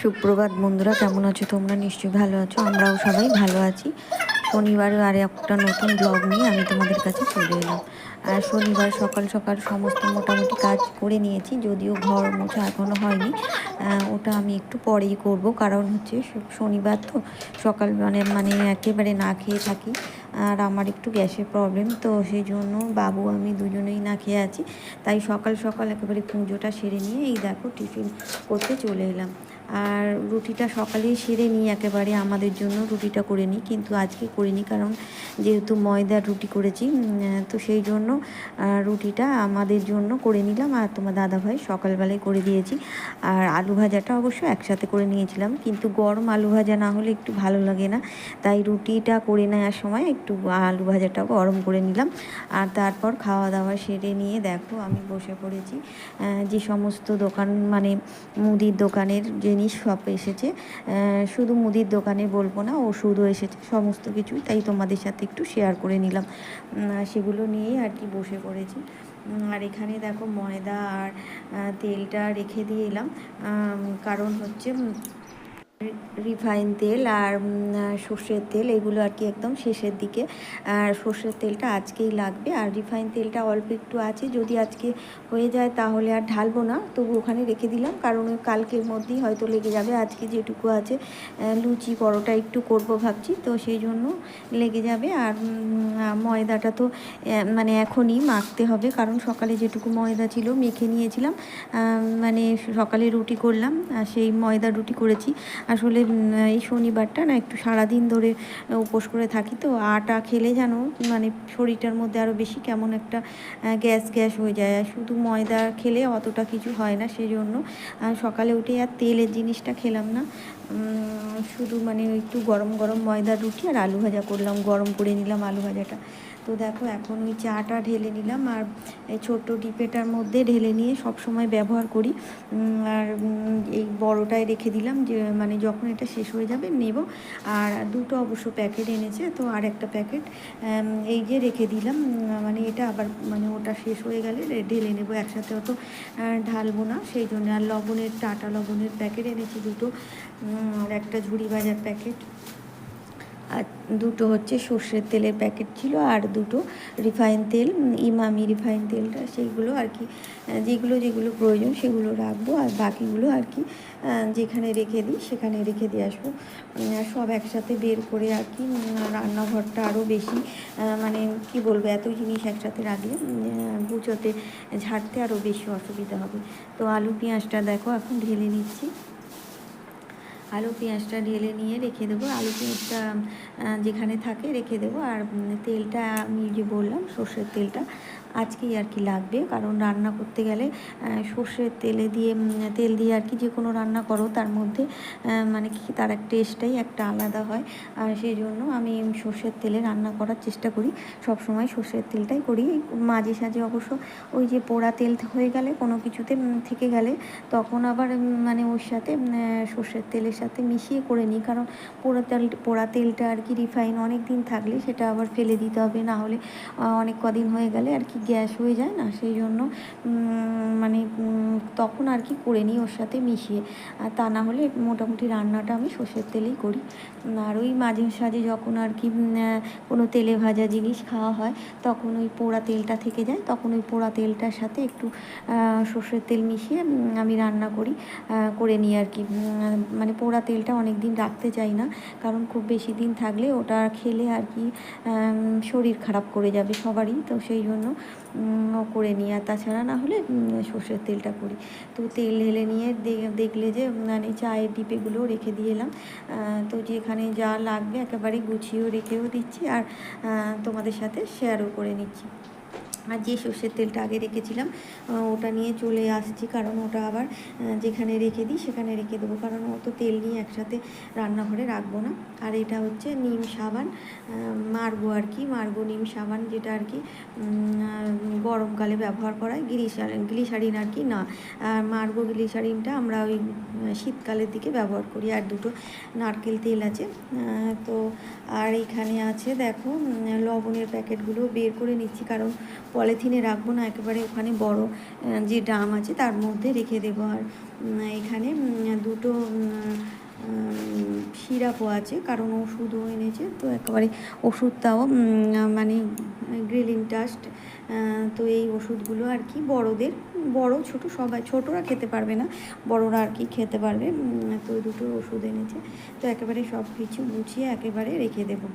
সুপ্রভাত বন্ধুরা, কেমন আছো তোমরা? নিশ্চয়ই ভালো আছো। আমরাও সবাই ভালো আছি। শনিবারে আর একটা নতুন ব্লগ নিয়ে আমি তোমাদের কাছে চলে এলাম। আর শনিবার সকাল সকাল সমস্ত মোটামুটি কাজ করে নিয়েছি, যদিও ঘর মোছা এখনও হয়নি। ওটা আমি একটু পরেই করব, কারণ হচ্ছে শনিবার তো সকাল মানে মানে একেবারে না খেয়ে থাকি, আর আমার একটু গ্যাসের প্রবলেম তো সেই জন্য বাবু, আমি দুজনেই না খেয়ে আছি। তাই সকাল সকাল একেবারে পুজোটা সেরে নিয়ে এই দেখো টিফিন করতে চলে এলাম। আর রুটিটা সকালেই সেরে নিই একেবারে, আমাদের জন্য রুটিটা করে নিই, কিন্তু আজকে করিনি কারণ যেহেতু ময়দার রুটি করেছি তো সেই জন্য রুটিটা আমাদের জন্য করে নিলাম আর তোমার দাদাভাই সকালবেলায় করে দিয়েছি। আর আলু ভাজাটা অবশ্য একসাথে করে নিয়েছিলাম, কিন্তু গরম আলু ভাজা না হলে একটু ভালো লাগে না, তাই রুটিটা করে নেওয়ার সময় একটু আলু ভাজাটাও গরম করে নিলাম। আর তারপর খাওয়া দাওয়া সেরে নিয়ে দেখো আমি বসে পড়েছি যে সমস্ত দোকান মানে মুদির দোকানের জিনিস সব এসেছে। শুধু মুদির দোকানে বলব না, ওষুধও এসেছে, সমস্ত কিছুই। তাই তোমাদের সাথে একটু শেয়ার করে নিলাম। সেগুলো নিয়েই আর কি বসে পড়েছি। আর এখানে দেখো ময়দা আর তেলটা রেখে দিয়ে এলাম। কারণ হচ্ছে রিফাইন তেল আর সর্ষের তেল, এগুলো আর কি একদম শেষের দিকে। আর সর্ষের তেলটা আজকেই লাগবে। আর রিফাইন তেলটা অল্প একটু আছে। যদি আজকে হয়ে যায় তাহলে আর ঢালবো না। তবু ওখানে রেখে দিলাম। কারণ কালকের মধ্যেই হয়তো লেগে যাবে। আজকে যেটুকু আছে লুচি পরোটা একটু করব ভাবছি। তো সেই জন্য লেগে যাবে। আর ময়দাটা তো মানে এখনই মাখতে হবে। কারণ সকালে যেটুকু ময়দা ছিল মেখে নিয়েছিলাম। মানে সকালে রুটি করলাম। সেই ময়দা রুটি করেছি। আসলে এই শনিবারটা না একটু সারাদিন ধরে উপোস করে থাকি তো। আটা খেলে যেন মানে শরীরটার মধ্যে আরও বেশি কেমন একটা গ্যাস গ্যাস হয়ে যায়। শুধু ময়দা খেলে অতটা কিছু হয় না সেজন্য। সকালে উঠে আর তেলের জিনিসটা খেলাম না। শুধু মানে একটু গরম গরম ময়দার রুটি আর আলু ভাজা করলাম, গরম করে নিলাম আলু ভাজাটা। তো দেখো, এখন ওই চাটা ঢেলে নিলাম আর এই ছোট্ট ডিপেটার মধ্যে ঢেলে নিয়ে সব সময় ব্যবহার করি। আর এই বড়টায় রেখে দিলাম যে মানে যখন এটা শেষ হয়ে যাবে নেব। আর দুটো অবশ্য প্যাকেট এনেছে, তো আর একটা প্যাকেট এই যে রেখে দিলাম। মানে এটা আবার মানে ওটা শেষ হয়ে গেলে ঢেলে নেব একসাথে, অত ঢালবো না। সেই জন্য আর লবণের, টাটা লবণের প্যাকেট এনেছি দুটো। আর একটা ঝুড়ি ভাজার প্যাকেট। আর দুটো হচ্ছে সর্ষের তেলের প্যাকেট ছিল আর দুটো রিফাইন তেল, ইমামি রিফাইন তেলটা, সেইগুলো আর কি যেগুলো যেগুলো প্রয়োজন সেগুলো রাখব আর বাকিগুলো আর কি যেখানে রেখে দিই সেখানে রেখে দিয়ে আসব। সব একসাথে বের করে আর কি রান্নাঘরটা আরও বেশি মানে কি বলব, এত জিনিস একসাথে রাখলে গুছোতে ঝাড়তে আরও বেশি অসুবিধা হবে। তো আলু পেঁয়াজটা দেখো এখন ঢেলে নিচ্ছি। আলু পেঁয়াজটা ঢেলে নিয়ে রেখে দেবো। আলু পেঁয়াজটা যেখানে থাকে রেখে দেবো। আর তেলটা আমি যে বললাম, সর্ষের তেলটা। আজকেই আর কি লাগবে। কারণ রান্না করতে গেলে সর্ষের তেলে দিয়ে তেল দিয়ে আর কি যে কোনো রান্না করো, তার মধ্যে মানে কি তার এক টেস্টটাই একটা আলাদা হয়। আর সেই জন্য আমি সর্ষের তেলে রান্না করার চেষ্টা করি। সব সময় সর্ষের তেলটাই করি। মাঝে সাঝে অবশ্য ওই যে পোড়া তেল হয়ে গেলে কোনো কিছুতে থেকে গেলে তখন আবার মানে ওর সাথে সর্ষের তেলের সাথে মিশিয়ে করে নিই। কারণ পোড়া তেল, পোড়া তেলটা আর কি রিফাইন অনেক দিন থাকলে সেটা আবার ফেলে দিতে হবে। না হলে অনেক কদিন হয়ে গেলে আর কি গ্যাস হয়ে যায় না, সেই জন্য মানে তখন আর কি করে নিই ওর সাথে মিশিয়ে। আর তা না হলে মোটামুটি রান্নাটা আমি সর্ষের তেলেই করি। আর ওই মাঝে সাঝে যখন আর কি কোনো তেলে ভাজা জিনিস খাওয়া হয়, তখন ওই পোড়া তেলটা থেকে যায়, তখন ওই পোড়া তেলটার সাথে একটু সর্ষের তেল মিশিয়ে আমি রান্না করি করে নিই আর কি। মানে পোড়া তেলটা অনেক দিন রাখতে চাই না, কারণ খুব বেশি দিন থাকলে ওটা খেলে আর কি শরীর খারাপ করে যাবে সবারই, তো সেই জন্য করে নিই। আর তাছাড়া না হলে সর্ষের তেলটা করি। তো তেল ঢেলে নিয়ে দেখলে যে মানে চায়ের ডিপেগুলো রেখে দিয়ে এলাম। তো যেখানে যা লাগবে একেবারে গুছিয়েও রেখেও দিচ্ছি। আর তোমাদের সাথে শেয়ারও করে নিচ্ছি। আর যে সর্ষের তেলটা আগে রেখেছিলাম ওটা নিয়ে চলে আসছি কারণ ওটা আবার যেখানে রেখে দিই সেখানে রেখে দেবো। কারণ অত তেল নিয়ে একসাথে রান্নাঘরে রাখব না। আর এটা হচ্ছে নিম সাবান মারবো আর কি মারবো নিম সাবান যেটা আর কি গরমকালে ব্যবহার করায় গ্লিসারিন গ্লিসারিন আর কি না। আর মারবো গ্লিসারিনটা আমরা ওই শীতকালের দিকে ব্যবহার করি। আর দুটো নারকেল তেল আছে তো আর এখানে আছে দেখো লবণের প্যাকেটগুলো বের করে নিচ্ছি। কারণ পলিথিনে রাখব না, একেবারে ওখানে বড় যে ড্রাম আছে তার মধ্যে রেখে দেবো। আর এখানে দুটো সিরাপও আছে, কারণ ওষুধও এনেছে, তো একেবারে ওষুধটাও মানে গ্রিলিং টাস্ট তো এই ওষুধগুলো আর কি বড়দের, বড়, ছোট সবাই, ছোটরা খেতে পারবে না, বড়রা আর কি খেতে পারবে তো দুটো ওষুধ এনেছে, তো একেবারে সব কিছু গুছিয়ে একেবারে রেখে দেবো।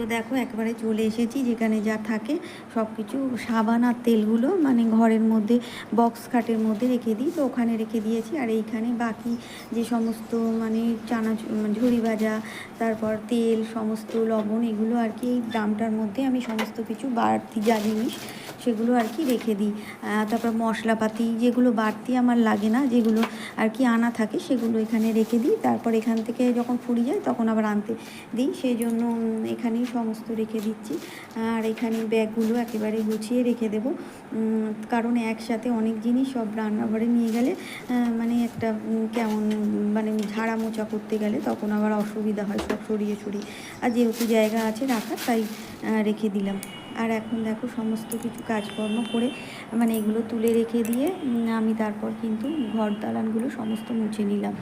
তো দেখো, একবারে চলে এসেছি যেখানে যা থাকে। সব কিছু সাবান আর তেলগুলো মানে ঘরের মধ্যে বক্স খাটের মধ্যে রেখে দিই। তো ওখানে রেখে দিয়েছি। আর এইখানে বাকি যে সমস্ত মানে চানা ঝুড়ি ভাজা, তারপর তেল, সমস্ত লবণ, এগুলো আর কি এই ড্রামটার মধ্যে আমি সমস্ত কিছু বাড়তি যা জিনিস সেগুলো আর কি রেখে দিই। তারপর মশলাপাতি যেগুলো বাড়তি আমার লাগে না, যেগুলো আর কি আনা থাকে সেগুলো এখানে রেখে দিই। তারপর এখান থেকে যখন ফুরিয়ে যায় তখন আবার আনতে দিই। সেই জন্য এখানেই সমস্ত রেখে দিচ্ছি। আর এখানে ব্যাগগুলো একেবারে গুছিয়ে রেখে দেবো। কারণ একসাথে অনেক জিনিস সব রান্নাঘরে নিয়ে গেলে মানে একটা কেমন মানে ঝাড়া মোচা করতে গেলে তখন আবার অসুবিধা হয় সব সরিয়ে সরিয়ে। আর যেহেতু জায়গা আছে রাখার, তাই রেখে দিলাম। আর এখন দেখো সমস্ত কিছু কাজকর্ম করে মানে এগুলো তুলে রেখে দিয়ে আমি তারপর কিন্তু ঘর দালানগুলো সমস্ত মুছে নিলাম।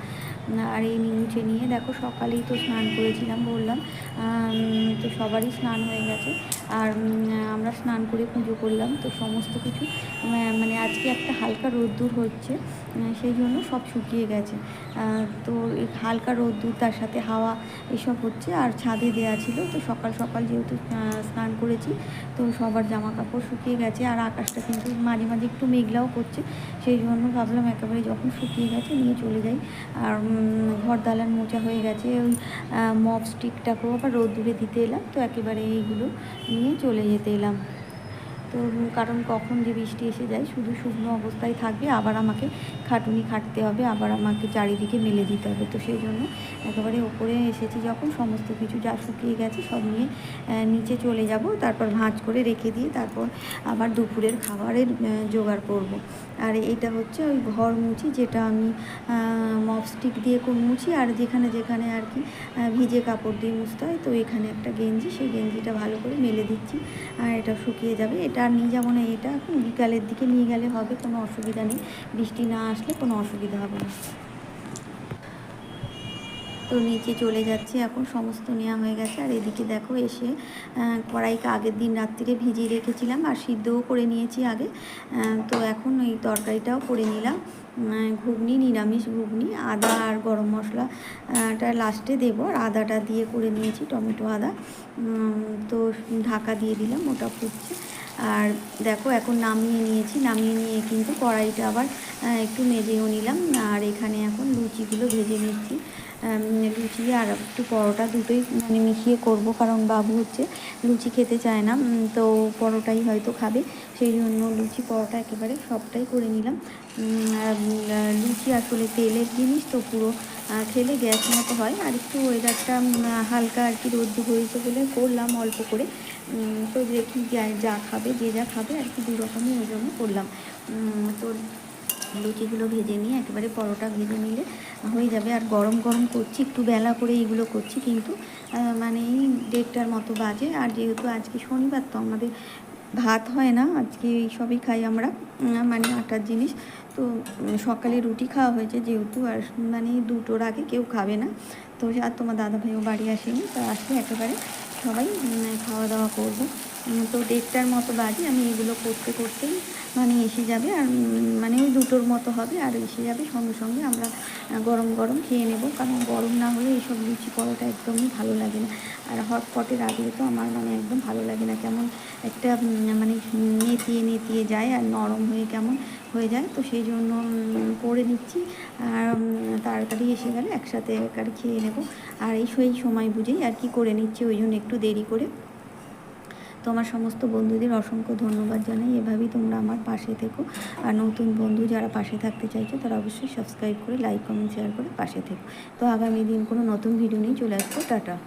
আর এই মুছে নিয়ে দেখো সকালেই তো স্নান করেছিলাম, বললাম। তো সবারই স্নান হয়ে গেছে। আর আমরা স্নান করে পুজো করলাম, তো সমস্ত কিছু মানে আজকে একটা হালকা রোদ্দুর হচ্ছে সেই জন্য সব শুকিয়ে গেছে। তো হালকা রোদ্দুর, তার সাথে হাওয়া এসব হচ্ছে, আর ছাদে দেওয়া ছিল, তো সকাল সকাল যেহেতু স্নান করেছি, তো সবার জামা কাপড় শুকিয়ে গেছে, আর আকাশটা কিন্তু মাঝে মাঝে একটু মেঘলাও করছে, সেই জন্য ভাবলাম একেবারে যখন শুকিয়ে গেছে নিয়ে চলে যাই। আর ঘর দালান মোচা হয়ে গেছে, ওই মপ স্টিকটাকেও আবার রোদ্দুরে দিতে এলাম, তো একেবারে এইগুলো নিয়ে চলে যেতে এলাম। তো, কারণ কখন যে বৃষ্টি এসে যায়, শুধু শুকনো অবস্থায় থাকবে, আবার আমাকে খাটুনি খাটতে হবে, আবার আমাকে চারিদিকে মেলে দিতে হবে তো সেই জন্য একেবারে ওপরে এসেছি যখন, সমস্ত কিছু যা শুকিয়ে গেছে সব নিয়ে নিচে চলে যাব, তারপর ভাঁজ করে রেখে দিয়ে তারপর আবার দুপুরের খাবারের জোগাড় করব। আর এটা হচ্ছে ওই ঘর মুছি, যেটা আমি মপস্টিক দিয়ে মুছি, আর যেখানে যেখানে আর কি ভিজে কাপড় দিয়ে মুছতে হয়, তো এখানে একটা গেঞ্জি, সেই গেঞ্জিটা ভালো করে মেলে দিচ্ছি, আর এটা শুকিয়ে যাবে, এটা আর নিয়ে যাব না, এটা বিকালের দিকে নিয়ে গেলে হবে, কোনো অসুবিধা নেই। বৃষ্টি না আসলে কোনো অসুবিধা হবে না। তো নিচে চলে যাচ্ছে, এখন সমস্ত নেওয়া হয়ে গেছে। আর এদিকে দেখো এসে কড়াইকে আগের দিন রাত্রিরে ভিজিয়ে রেখেছিলাম, আর সিদ্ধও করে নিয়েছি আগে। তো এখন ওই তরকারিটাও করে নিলাম। ঘুগনি, নিরামিষ ঘুগনি, আদা আর গরম মশলাটা লাস্টে দেবো। আর আদাটা দিয়ে করে নিয়েছি, টমেটো আদা। তো ঢাকা দিয়ে দিলাম, ওটা ফুটছে। আর দেখো, এখন নামিয়ে নিয়েছি। নামিয়ে নিয়ে কিন্তু কড়াইটা আবার একটু মেজেও নিলাম। আর এখানে এখন লুচিগুলো ভেজে নিচ্ছি। লুচি আর একটু পরোটা দুটোই মানে মিশিয়ে করব, কারণ বাবু হচ্ছে লুচি খেতে চায় না। তো পরোটাই হয়তো খাবে। সেই জন্য লুচি, পরোটা একেবারে সবটাই করে নিলাম। লুচি আসলে তেলের জিনিস তো পুরো খেলে গ্যাস মতো হয়। আর একটু ওয়েদারটা হালকা আর কি রোদ্দু হয়েছে বলে করলাম অল্প করে। তো যা যা খাবে, যে যা খাবে, আর কি দু রকমই ওই জন্য করলাম তো লুচিগুলো ভেজে নিয়ে একেবারে পরোটা ভেজে নিলে হয়ে যাবে। আর গরম গরম করছি, একটু বেলা করে এইগুলো করছি, কিন্তু মানে এই দেড়টার মতো বাজে। আর যেহেতু আজকে শনিবার, তো আমাদের ভাত হয় না, আজকে এই সবই খাই আমরা মানে আটার জিনিস। তো সকালে রুটি খাওয়া হয়েছে যেহেতু, আর মানে দুটোর আগে কেউ খাবে না। তো আর তোমার দাদা ভাইও বাড়ি আসেনি, তো আসলে একেবারে সবাই খাওয়া দাওয়া করব। তো দেড়টার মতো বাজে, আমি এগুলো করতে করতেই মানে এসে যাবে আর মানে ওই দুটোর মতো হবে আর এসে যাবে। সঙ্গে সঙ্গে আমরা গরম গরম খেয়ে নেব। কারণ গরম না হলে এইসব লুচি পরোটা একদমই ভালো লাগে না। আর হটপটে রাখলে তো আমার মানে একদম ভালো লাগে না। কেমন একটা মানে নেতিয়ে নেতিয়ে যায় আর নরম হয়ে কেমন হয়ে যায়, তো সেই জন্য করে নিচ্ছি। আর তাড়াতাড়ি এসে গেলে একসাথে আর খেয়ে নেব। আর এই সেই সময় বুঝেই আর কি করে নিচ্ছি, ওই জন্য একটু দেরি করে। তো আমার সমস্ত বন্ধুদের অসংখ্য ধন্যবাদ জানাই। এভাবেই তোমরা আমার পাশে থেকো। আর নতুন বন্ধু যারা পাশে থাকতে চাইছো, তারা অবশ্যই সাবস্ক্রাইব করে, লাইক, কমেন্ট, শেয়ার করে পাশে থেকো। তো আগামী দিন কোনো নতুন ভিডিও নিয়ে চলে আসব। টাটা।